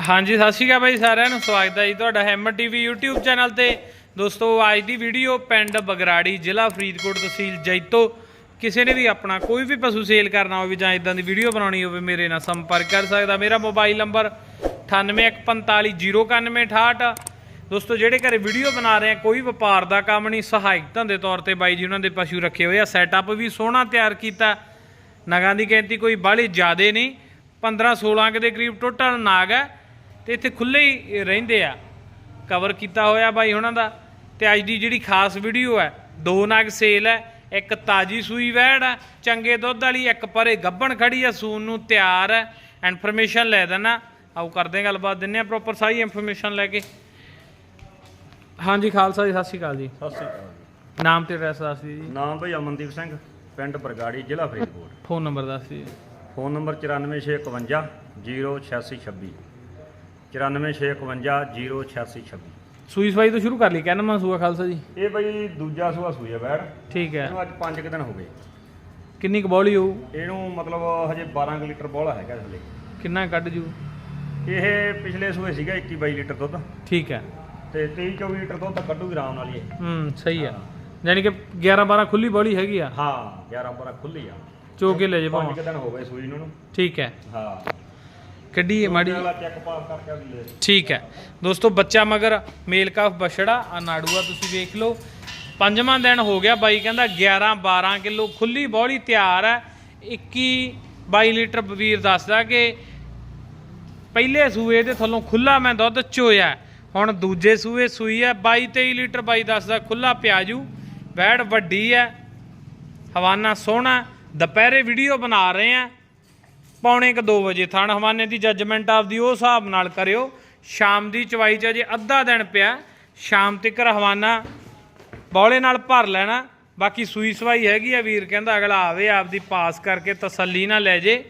ਹਾਂਜੀ, ਸਤਿ ਸ਼੍ਰੀ ਅਕਾਲ ਬਾਈ ਸਾਰਿਆਂ ਨੂੰ, ਸਵਾਗਤ ਹੈ ਜੀ ਤੁਹਾਡਾ ਹੈਮਰ ਟੀਵੀ YouTube ਚੈਨਲ ਤੇ। ਦੋਸਤੋ, ਅੱਜ ਦੀ ਵੀਡੀਓ ਪਿੰਡ ਬਗਰਾੜੀ, ਜ਼ਿਲ੍ਹਾ ਫਰੀਦਕੋਟ ਤਹਿਸੀਲ ਜੈਤੋ। ਕਿਸੇ ਨੇ ਵੀ ਆਪਣਾ ਕੋਈ ਵੀ ਪਸ਼ੂ ਸੇਲ ਕਰਨਾ ਹੋਵੇ ਜਾਂ ਇਦਾਂ ਦੀ ਵੀਡੀਓ ਬਣਾਉਣੀ ਹੋਵੇ, ਮੇਰੇ ਨਾਲ ਸੰਪਰਕ ਕਰ ਸਕਦਾ। ਮੇਰਾ ਮੋਬਾਈਲ ਨੰਬਰ 9815490968 ਦੋਸਤੋ, ਜਿਹੜੇ ਘਰੇ ਵੀਡੀਓ ਬਣਾ ਰਹੇ ਆ, ਕੋਈ ਵਪਾਰ ਦਾ ਕੰਮ ਨਹੀਂ। ਸਹਾਇਕ ਧੰਦੇ ਤੌਰ ਤੇ ਬਾਈ ਜੀ, ਉਹਨਾਂ ਦੇ ਪਸ਼ੂ ਰੱਖੇ ਹੋਏ ਆ। ਸੈਟਅਪ ਵੀ ਸੋਹਣਾ ਤਿਆਰ ਕੀਤਾ। ਨਗਾਂ ਦੀ ਗਿਣਤੀ ਕੋਈ ਬਾਹਲੀ ਜ਼ਿਆਦੇ ਨਹੀਂ। 15 16 ਕੁ ਦੇ ਕਰੀਬ ਟੋਟਲ ਨਾਗ ਹੈ। ਤੇ ਇੱਥੇ ਖੁੱਲੇ ਹੀ ਰਹਿੰਦੇ ਆ। ਕਵਰ ਕੀਤਾ ਹੋਇਆ ਬਾਈ ਉਹਨਾਂ ਦਾ। ਤੇ ਅੱਜ ਦੀ ਜਿਹੜੀ ਖਾਸ ਵੀਡੀਓ ਹੈ ਦੋ ਨਾਗ ਸੇਲ ਹੈ ਇੱਕ ਤਾਜੀ ਸੂਈ ਵੈੜ ਹੈ ਚੰਗੇ ਦੁੱਧ ਵਾਲੀ ਇੱਕ ਪਰੇ ਗੱਬਣ ਖੜੀ ਹੈ ਸੂਨ ਨੂੰ ਤਿਆਰ ਹੈ। ਇਨਫੋਰਮੇਸ਼ਨ ਲੈ ਦੇਣਾ ਆਓ ਕਰਦੇ ਗੱਲਬਾਤ ਦਿੰਨੇ ਆ ਪ੍ਰੋਪਰ ਸਾਰੀ ਇਨਫੋਰਮੇਸ਼ਨ ਲੈ ਕੇ। ਹਾਂਜੀ ਖਾਲਸਾ ਜੀ ਸਤਿ ਸ਼੍ਰੀ ਅਕਾਲ ਜੀ। ਸਤਿ ਸ੍ਰੀ ਅਕਾਲ ਜੀ। ਨਾਮ ਤੇ ਐਡਰੈਸ ਦੱਸ ਦਿਓ ਜੀ। ਨਾਮ ਭਾਈ ਅਮਨਦੀਪ ਸਿੰਘ ਪਿੰਡ ਬਰਗਾੜੀ ਜ਼ਿਲ੍ਹਾ ਫਰੀਦਕੋਟ। ਫੋਨ ਨੰਬਰ ਦੱਸ ਦਿਓ। ਫੋਨ ਨੰਬਰ 94651 08626 94651 08626 ਸੂਈ ਸਵਾਈ ਤੋਂ ਸ਼ੁਰੂ ਕਰ ਲਈ ਕਹਿਣਾ ਮੈਂ ਸੂਆ ਖਾਲਸਾ ਜੀ। ਇਹ ਬਈ ਦੂਜਾ ਸੂਆ ਸੂਈ ਆ ਬੈੜ ਠੀਕ ਹੈ। ਇਹਨੂੰ ਅੱਜ 5 ਕੁ ਦਿਨ ਹੋ ਗਏ। ਕਿੰਨੀ ਕੁ ਬੌਲੀ ਹੋਊ? ਇਹਨੂੰ ਮਤਲਬ ਹਜੇ 12 ਕੁ ਲੀਟਰ ਬੋਲਾ ਹੈਗਾ ਥੱਲੇ। ਕਿੰਨਾ ਕੱਢ ਜੂ? ਇਹ ਪਿਛਲੇ ਸੂਏ ਸੀਗਾ 21 22 ਲੀਟਰ ਦੁੱਧ। ਠੀਕ ਹੈ। ਤੇ 23 24 ਲੀਟਰ ਦੁੱਧ ਤਾਂ ਕੱਢੂਗੀ ਆਰਾਮ ਨਾਲ ਹੀ ਇਹ। ਹੂੰ ਸਹੀ ਹੈ। ਯਾਨੀ ਕਿ 11 12 ਖੁੱਲੀ ਬੌਲੀ ਹੈਗੀ ਆ? ਹਾਂ 11 12 ਖੁੱਲੀ ਆ। ਚੋ ਕੇ ਲੈ ਜੇ 5 ਭਾਵੇਂ। ਕੁ ਦਿਨ ਹੋ ਗਏ ਸੂਈ ਨੂੰ। ਠੀਕ ਹੈ। ਹਾਂ। ਕੱਢੀ ਹੈ ਮਾੜੀ ਵਾਲਾ ਚੈੱਕ ਪਾਸ ਕਰਕੇ ਵੀ ਲੈ ਠੀਕ ਹੈ। ਦੋਸਤੋ ਬੱਚਾ ਮਗਰ ਮੇਲ ਕਾਫ ਬਛੜਾ ਆ ਨਾੜੂਆ ਤੁਸੀਂ ਵੇਖ ਲਓ। ਪੰਜਵਾਂ ਦਿਨ ਹੋ ਗਿਆ ਬਾਈ ਕਹਿੰਦਾ 11 12 ਕਿਲੋ ਖੁੱਲੀ ਬੌਲੀ ਤਿਆਰ ਹੈ। 21 22 ਲੀਟਰ ਵੀਰ ਦੱਸਦਾ ਕਿ ਪਹਿਲੇ ਸੂਏ ਦੇ ਥੱਲੋਂ ਖੁੱਲਾ ਮੈਂ ਦੁੱਧ ਚੋਇਆ। ਹੁਣ ਦੂਜੇ ਸੂਏ ਸੂਈ ਹੈ 22 23 ਲੀਟਰ ਬਾਈ ਦੱਸਦਾ ਖੁੱਲਾ ਪਿਆਜੂ। ਵੈੜ ਵੱਡੀ ਹੈ ਹਵਾਨਾ ਸੋਹਣਾ। ਦੁਪਹਿਰੇ ਵੀਡੀਓ ਬਣਾ ਰਹੇ ਆ ਪੌਣੇ ਕ 2 ਵਜੇ ਥਾਣ ਹਵਾਨੇ ਦੀ ਜੱਜਮੈਂਟ ਆਪਦੀ ਉਹ ਹਿਸਾਬ ਨਾਲ ਕਰਿਓ। ਸ਼ਾਮ ਦੀ ਚਵਾਈ ਚ ਅਜੇ ਅੱਧਾ ਦਿਨ ਪਿਆ। ਸ਼ਾਮ ਤੱਕ ਹਵਾਨਾ ਬੌਲੇ ਨਾਲ ਭਰ ਲੈਣਾ। ਬਾਕੀ ਸੂਈ ਸਵਾਈ ਹੈਗੀ ਆ ਵੀਰ, ਕਹਿੰਦਾ ਅਗਲਾ ਆਵੇ ਆਪਦੀ ਪਾਸ ਕਰਕੇ ਤਸੱਲੀ ਨਾਲ ਲੈ ਜੇ।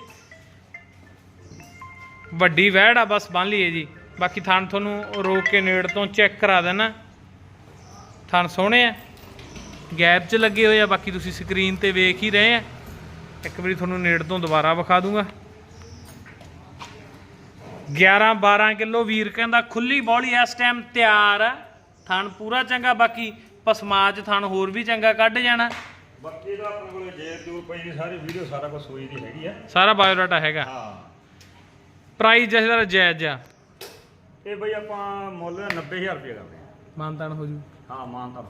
ਵੱਡੀ ਵਹਿੜ ਆ, ਬਸ ਬੰਨ ਲਈਏ ਜੀ। ਬਾਕੀ ਥਣ ਤੁਹਾਨੂੰ ਰੋਕ ਕੇ ਨੇੜ ਤੋਂ ਚੈੱਕ ਕਰਾ ਦੇਣਾ। ਥਣ ਸੋਹਣੇ ਆ। ਗੈਪ 'ਚ ਲੱਗੇ ਹੋਏ ਆ, ਬਾਕੀ ਤੁਸੀਂ ਸਕਰੀਨ ਤੇ ਵੇਖ ਹੀ ਰਹੇ ਆ। ਇੱਕ ਵਾਰੀ ਤੁਹਾਨੂੰ ਨੇੜ ਤੋਂ ਦੁਬਾਰਾ ਵਿਖਾ ਦੂੰਗਾ। 11 12 ਕਿਲੋ ਵੀਰ ਕਹਿੰਦਾ ਖੁੱਲੀ ਬੌਲੀ ਇਸ ਟਾਈਮ ਤਿਆਰ ਆ। ਥਣ ਪੂਰਾ ਚੰਗਾ ਬਾਕੀ ਪਸਮਾਜ ਥਣ ਹੋਰ ਵੀ ਚੰਗਾ ਕੱਢ ਜਾਣਾ। ਬਾਕੀ ਦਾ ਆਪਣੇ ਕੋਲੇ ਜੇ ਦੂਰ ਪਈ ਦੀ ਸਾਰੀ ਵੀਡੀਓ ਸਾਰਾ ਕੁਝ ਸੂਈ ਦੀ ਹੈਗੀ ਆ। ਸਾਰਾ ਬਾਇਓਡਾਟਾ ਹੈਗਾ। ਹਾਂ। ਪ੍ਰਾਈਸ ਜਿਹੜਾ ਜਾਇਜ਼ ਆ। ਇਹ ਬਈ ਆਪਾਂ ਮੁੱਲ 90000 ਰੁਪਏ ਕਰਦੇ ਆ। ਮਾਨਤਾਨ ਹੋ ਜੂ। ਹਾਂ ਮਾਨ ਤਾਂ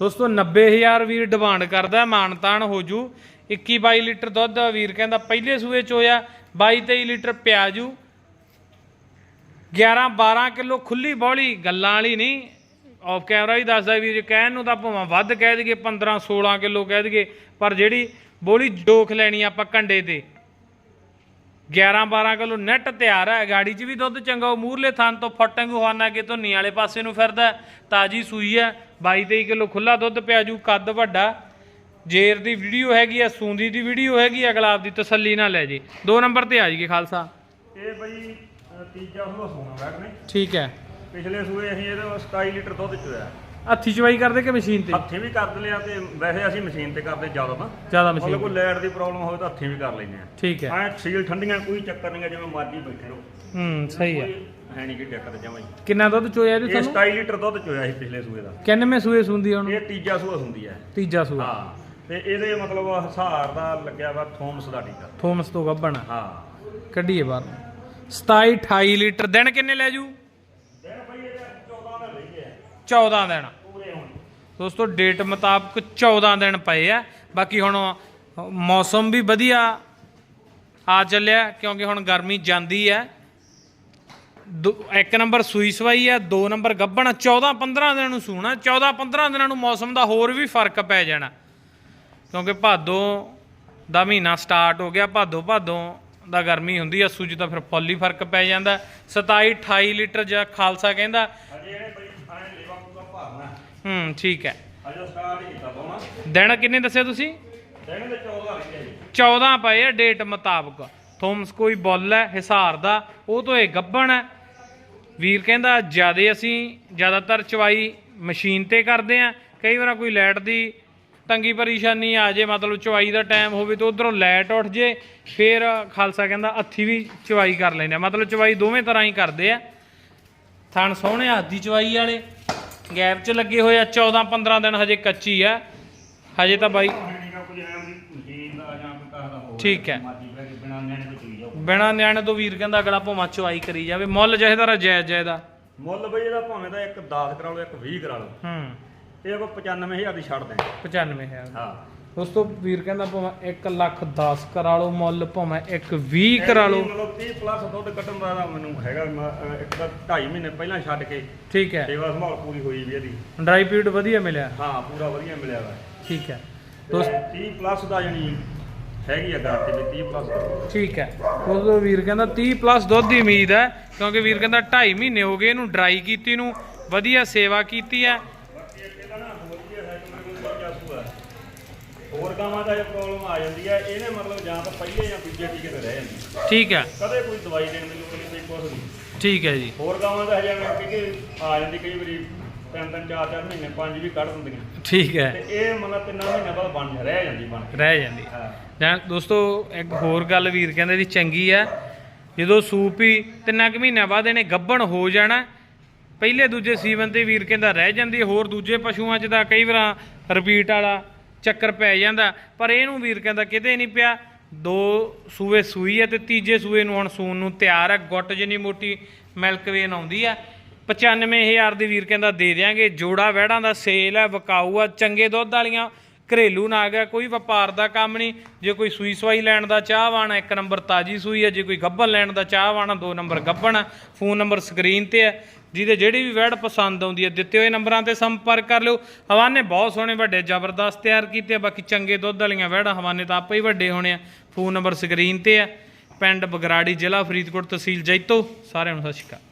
ਦੋਸਤੋ 90000 ਵੀਰ ਡਿਮਾਂਡ ਕਰਦਾ ਮਾਨਤਾਨ ਹੋ ਜੂ। 21 22 ਲੀਟਰ ਦੁੱਧ ਵੀਰ ਕਹਿੰਦਾ ਪਹਿਲੇ ਸੂਏ ਚ ਹੋਇਆ 22 23 ਲੀਟਰ ਪਿਆਜੂ। 11 12 ਕਿਲੋ ਖੁੱਲੀ ਬੌਲੀ ਗੱਲਾਂ ਵਾਲੀ ਨਹੀਂ। ਆਫ ਕੈਮਰਾ ਵੀ ਦੱਸਦਾ ਵੀ ਜੇ ਕਹਿਣ ਨੂੰ ਤਾਂ ਭਾਵੇਂ ਵੱਧ ਕਹਿ ਦਈਏ 15 16 ਕਿਲੋ ਕਹਿ ਦਈਏ ਪਰ ਜਿਹੜੀ ਬੋਲੀ ਜੋਖ ਲੈਣੀ ਆਪਾਂ ਕੰਡੇ ਤੇ। 11 12 ਕਿਲੋ ਨੈਟ ਤਿਆਰ ਹੈ ਗਾੜੀ 'ਚ ਵੀ ਦੁੱਧ ਚੰਗਾ ਉਹ ਮੂਰਲੇ ਥਾਨ ਤੋਂ ਫਟੰਗ ਹਾਨਾ ਕਿ ਧੁੰਨੀ ਵਾਲੇ ਪਾਸੇ ਨੂੰ ਫਿਰਦਾ ਤਾਜੀ ਸੂਈ ਹੈ 22 23 ਕਿਲੋ ਖੁੱਲਾ ਦੁੱਧ ਪਿਆ ਜੂ ਕੱਦ ਵੱਡਾ। ਜੇਰ ਦੀ ਵੀਡੀਓ ਹੈਗੀ ਆ ਸੂੰਦੀ ਦੀ ਵੀਡੀਓ ਹੈਗੀ ਆ, ਅਗਲਾ ਆਪਦੀ ਤਸੱਲੀ ਨਾਲ ਲੈ ਜੇ। ਦੋ ਨੰਬਰ ਤੇ ਆ ਜਾਈਏ ਖਾਲਸਾ। ਇਹ ਬਈ ਤੀਜਾ ਸੂਆ ਸੋਨਾ ਬੈਠ ਨੇ ਠੀਕ ਹੈ। ਪਿਛਲੇ ਸੂਏ ਅਸੀਂ ਇਹਦੇ 27 ਲੀਟਰ ਦੁੱਧ ਚੋਇਆ। ਹੱਥੀ ਚਵਾਈ ਕਰਦੇ ਕਿ ਮਸ਼ੀਨ ਤੇ? ਹੱਥੀਂ ਵੀ ਕਰ ਲਿਆ ਤੇ ਵੈਸੇ ਅਸੀਂ ਮਸ਼ੀਨ ਤੇ ਕਰਦੇ ਜ਼ਿਆਦਾ ਤਾਂ। ਜ਼ਿਆਦਾ ਮਤਲਬ ਮਸ਼ੀਨ ਕੋਈ ਲਾਈਟ ਦੀ ਪ੍ਰੋਬਲਮ ਹੋਵੇ ਤਾਂ ਹੱਥੀਂ ਵੀ ਕਰ ਲੈਂਦੇ ਆ। ਠੀਕ ਹੈ। ਐ ਸੀਲ ਠੰਡੀਆਂ ਕੋਈ ਚੱਕਰ ਨਹੀਂ ਜਿਵੇਂ ਮਰਜ਼ੀ ਬੈਠੇ ਰਹੋ। ਹੂੰ ਸਹੀ ਹੈ। ਹੈ ਨਹੀਂ ਕਿ ਦਿੱਕਤ ਜਮਾਂ ਕਿੰਨਾ ਦੁੱਧ ਚੋਇਆ ਇਹਦੇ ਇਹ ਤੁਹਾਨੂੰ 27 ਲੀਟਰ ਦੁੱਧ ਚੋਇਆ ਸੀ ਪਿਛਲੇ ਸੂਏ ਦਾ। ਕਿੰਨਵੇਂ ਸੂਏ ਸੁੰਦੀ ਹੁਣ ਇਹ ਤੀਜਾ ਸੂਆ ਹੁੰਦੀ ਹੈ ਤੀਜਾ ਸੂਆ। ਹਾਂ ਤੇ ਇਹਦੇ ਮਤਲਬ ਹਸਾਰ ਦਾ ਲੱਗਿਆ ਵਾ ਥੋਮਸ ਦਾ ਟੀਕਾ। ਥੋਮਸ ਤੋਂ ਗੱਬਣ ਹਾਂ। ਕੱਢੀਏ ਬਾਹਰ 27 28 ਲੀਟਰ। ਦਿਨ ਕਿੰਨੇ ਲੈ ਜੂ? ਦਿਨ ਬਈ ਇਹਦੇ 14 ਦਾ ਲਈਏ 14 ਦਿਨ। ਪੂਰੇ ਹੁਣ ਦੋਸਤੋ ਡੇਟ ਮੁਤਾਬਕ 14 ਦਿਨ ਪਏ ਆ। ਬਾਕੀ ਹੁਣ ਮੌਸਮ ਵੀ ਵਧੀਆ ਆ ਚੱਲਿਆ, ਕਿਉਂਕਿ ਹੁਣ ਗਰਮੀ ਜਾਂਦੀ ਹੈ ਦੋ- ਇੱਕ ਨੰਬਰ ਸੂਈ ਸਵਾਈ ਹੈ ਦੋ ਨੰਬਰ ਗੱਭਣ 14 15 ਦਿਨਾਂ ਨੂੰ ਸੂਣਾ। 14 15 ਦਿਨਾਂ ਨੂੰ ਮੌਸਮ ਦਾ ਹੋਰ ਵੀ ਫ਼ਰਕ ਪੈ ਜਾਣਾ। ਕਿਉਂਕਿ ਭਾਦੋ ਦਾ ਮਹੀਨਾ ਸਟਾਰਟ ਹੋ ਗਿਆ ਭਾਦੋ ਭਾਦੋ ਦਾ ਗਰਮੀ ਹੁੰਦੀ ਆ ਸੂਜ ਤਾਂ ਫਿਰ ਫੁੱਲ ਹੀ ਫ਼ਰਕ ਪੈ ਜਾਂਦਾ। 27 28 ਲੀਟਰ ਜਾਂ ਖਾਲਸਾ ਕਹਿੰਦਾ। ਹੂੰ ਠੀਕ ਹੈ। ਦਿਨ ਕਿੰਨੇ ਦੱਸਿਆ ਤੁਸੀਂ? ਦਿਨ ਦੇ 14 ਲਈਏ ਜੀ। 14 ਪਏ ਆ ਡੇਟ ਮੁਤਾਬਕ। ਥੋਮਸ ਕੋਈ ਬੁੱਲ ਹੈ ਹਿਸਾਰ ਦਾ ਉਹ ਤੋਂ ਇਹ ਗੱਬਣ ਹੈ। ਵੀਰ ਕਹਿੰਦਾ ਜਿਆਦੇ ਅਸੀਂ ਜ਼ਿਆਦਾਤਰ ਚਵਾਈ ਮਸ਼ੀਨ ਤੇ ਕਰਦੇ ਆ ਕਈ ਵਾਰ ਕੋਈ ਲਾਈਟ ਦੀ ਤੰਗੀ ਪਰੇਸ਼ਾਨੀ ਆ ਜੇ ਮਤਲਬ ਚਵਾਈ ਦਾ ਟਾਈਮ ਹੋਵੇ ਤਾਂ ਉਧਰੋਂ ਲਾਈਟ ਉੱਠ ਜੇ ਫਿਰ ਖਾਲਸਾ ਕਹਿੰਦਾ ਹੱਥੀ ਵੀ ਚਵਾਈ ਕਰ ਲੈਂਦੇ ਆ। ਮਤਲਬ ਚਵਾਈ ਦੋਵੇਂ ਤਰ੍ਹਾਂ ਹੀ ਕਰਦੇ ਆ। ਥਣ ਸੋਹਣੇ ਹੱਥ ਦੀ ਚਵਾਈ ਵਾਲੇ। ਗੈਪ 'ਚ ਲੱਗੇ ਹੋਏ ਆ 14 15 ਦਿਨ ਹਜੇ ਕੱਚੀ ਆ। ਹਜੇ ਤਾਂ ਬਾਈ ਦੀ ਦਾ ਦਾ ਠੀਕ ਹੈ। ਬਿਨਾਂ ਨਿਆਣੇ ਤੋਂ ਵੀਰ ਕਹਿੰਦਾ ਅਗਲਾ ਭੋਮਾ ਚਵਾਈ ਕਰੀ ਜਾਵੇ। ਮੁੱਲ ਜਹੇਦਾਰ ਜਾਇਜ਼ ਜਾਇਜ਼ ਦਾ। ਮੁੱਲ ਬਈ ਇਹਦਾ ਭਾਵੇਂ ਤਾਂ ਇੱਕ 10 ਕਰਾ ਲਓ ਇੱਕ 20 ਕਰਾ ਲਓ। ਹੂੰ। ਇਹ ਕੋ 95000 ਦੀ ਛੱਡ ਦੇ 95000 ਹਾਂ। ਦੋਸਤੋ ਵੀਰ ਕਹਿੰਦਾ ਭਾਵੇਂ 1 ਲੱਖ 10 ਕਰਾ ਲਓ ਮੁੱਲ ਭਾਵੇਂ 1 20 ਕਰਾ ਲਓ। ਮਤਲਬ 30 ਪਲੱਸ ਦੁੱਧ ਕੱਢਣ ਦਾ ਤਾਂ ਮੈਨੂੰ ਹੈਗਾ ਇੱਕ ਤਾਂ 2.5 ਮਹੀਨੇ ਪਹਿਲਾਂ ਛੱਡ ਕੇ ਠੀਕ ਹੈ। ਸੇਵਾ ਸੰਭਾਲ ਪੂਰੀ ਹੋਈ ਵੀ ਇਹਦੀ। ਡਰਾਈ ਫੀਡ ਵਧੀਆ ਮਿਲਿਆ? ਹਾਂ ਪੂਰਾ ਵਧੀਆ ਮਿਲਿਆ ਵਾ। ਠੀਕ ਹੈ। ਦੋਸਤ 30 ਪਲੱਸ ਦਾ ਜਾਨੀ ਹੈਗੀ ਆ ਗਾਰੰਟੀ ਵੀ 30 ਪਲੱਸ ਠੀਕ ਹੈ। ਦੋਸਤੋ ਵੀਰ ਕਹਿੰਦਾ 30 ਪਲੱਸ ਦੁੱਧ ਦੀ ਉਮੀਦ ਹੈ ਕਿਉਂਕਿ ਵੀਰ ਕਹਿੰਦਾ 2.5 ਮਹੀਨੇ ਹੋ ਗਏ ਇਹਨੂੰ ਡਰਾਈ ਕੀਤੀ ਨੂੰ ਵਧੀਆ ਸੇਵਾ ਕੀਤੀ ਹੈ ਬਾਕੀ ਇੱਕ ਇਹਦਾ ਨਾ ਹੋਰ ਵੀ ਹੈ ਕਿ ਮੇਰੇ ਕੋਲ ਦੂਜਾ ਸੂਆ ਹੋਰ ਗਾਵਾਂ ਦਾ ਇਹ ਪ੍ਰੋਬਲਮ ਆ ਜਾਂਦੀ ਹੈ ਇਹਨੇ ਮਤਲਬ ਜਾਂ ਤਾਂ ਪਹਿਲੇ ਜਾਂ ਦੂਜੇ ਟੀਕੇ ਤੇ ਰਹਿ ਜਾਂਦੀ ਠੀਕ ਹੈ। ਕਦੇ ਕੋਈ ਦਵਾਈ ਦੇਣ ਦੀ ਲੋੜ ਨਹੀਂ ਕੋਈ ਕੁਛ ਨਹੀਂ। ਠੀਕ ਹੈ ਜੀ। ਹੋਰ ਗਾਵਾਂ ਦਾ ਹਜੇ ਮੈਂ ਕਿ ਆ ਜਾਂਦੀ ਕਈ ਵਾਰੀ ਤਿੰਨ ਤਿੰਨ ਚਾਰ ਚਾਰ ਮਹੀਨੇ ਪੰਜ ਵੀ ਕੱਢ ਦਿੰਦੀਆਂ। ਠੀਕ ਹੈ। ਤੇ ਇਹ ਮਤਲਬ ਤਿੰਨਾਂ ਮਹੀਨਿਆਂ ਬਾਅਦ ਬਣ ਰਹਿ ਜਾਂਦੀ ਬਣ ਕੇ ਰਹਿ ਜਾਂਦੀ। ਹਾਂ। ਜਾਂ ਦੋਸਤੋ ਇੱਕ ਹੋਰ ਗੱਲ ਵੀਰ ਕਹਿੰਦੇ ਵੀ ਚੰਗੀ ਹੈ ਜਦੋਂ ਸੂਪ ਹੀ ਤਿੰਨਾਂ ਕੁ ਮਹੀਨਿਆਂ ਬਾਅਦ ਇਹਨੇ ਗੱਭਣ ਹੋ ਜਾਣਾ ਪਹਿਲੇ ਦੂਜੇ ਸੀਵਨ ਤੇ ਵੀਰ ਕਹਿੰਦਾ ਰਹਿ ਜਾਂਦੀ ਹੋਰ ਦੂਜੇ ਪਸ਼ੂਆਂ 'ਚ ਤਾਂ ਕਈ ਵਾਰਾਂ ਰਿਪੀਟ ਵਾਲਾ ਚੱਕਰ ਪੈ ਜਾਂਦਾ। ਪਰ ਇਹਨੂੰ ਵੀਰ ਕਹਿੰਦਾ ਕਿਤੇ ਨਹੀਂ ਪਿਆ। ਦੋ ਸੂਏ ਸੂਈ ਹੈ ਤੇ ਤੀਜੇ ਸੂਏ ਨੂੰ ਹੁਣ ਸੂਣ ਨੂੰ ਤਿਆਰ ਹੈ ਗੁੱਟ ਜਿੰਨੀ ਮੋਟੀ ਮਿਲਕ ਵੇਨ ਆਉਂਦੀ ਹੈ 95000 ਦੀ ਵੀਰ ਕਹਿੰਦਾ ਦੇ ਦਿਆਂਗੇ। ਜੋੜਾ ਵਹਿੜਾਂ ਦਾ ਸੇਲ ਹੈ ਵਕਾਊ ਆ, ਚੰਗੇ ਦੁੱਧ ਵਾਲੀਆਂ। ਘਰੇਲੂ ਨਾਗ ਹੈ ਕੋਈ ਵਪਾਰ ਦਾ ਕੰਮ ਨਹੀਂ। ਜੇ ਕੋਈ ਸੂਈ ਸਵਾਈ ਲੈਣ ਦਾ ਚਾਹਵਾਨ ਹੈ ਇੱਕ ਨੰਬਰ ਤਾਜੀ ਸੂਈ ਹੈ ਜੇ ਕੋਈ ਗੱਭਣ ਲੈਣ ਦਾ ਚਾਹਵਾਨ ਹੈ ਦੋ ਨੰਬਰ ਗੱਭਣ ਹੈ ਫੋਨ ਨੰਬਰ ਸਕਰੀਨ ਤੇ ਹੈ ਜਿਹਦੇ ਜਿਹੜੀ ਵੀ ਵੈੜ ਪਸੰਦ ਆਉਂਦੀ ਹੈ, ਦਿੱਤੇ ਹੋਏ ਨੰਬਰਾਂ ਤੇ ਸੰਪਰਕ ਕਰ ਲਿਓ। ਹਵਾਨੇ ਬਹੁਤ ਸੋਹਣੇ, ਵੱਡੇ, ਜ਼ਬਰਦਸਤ ਤਿਆਰ ਕੀਤੇ ਆ। ਬਾਕੀ ਚੰਗੇ ਦੁੱਧ ਵਾਲੀਆਂ ਵੈੜਾਂ ਹਵਾਨੇ ਤਾਂ ਆਪੇ ਹੀ ਵੱਡੇ ਹੋਣੇ ਆ। ਫੋਨ ਨੰਬਰ ਸਕਰੀਨ ਤੇ ਆ। ਪਿੰਡ ਬਗਰਾੜੀ ਜ਼ਿਲ੍ਹਾ ਫਰੀਦਕੋਟ ਤਹਿਸੀਲ ਜੈਤੋ। ਸਾਰਿਆਂ ਨੂੰ ਸਤਿ ਸ਼੍ਰੀ ਅਕਾਲ।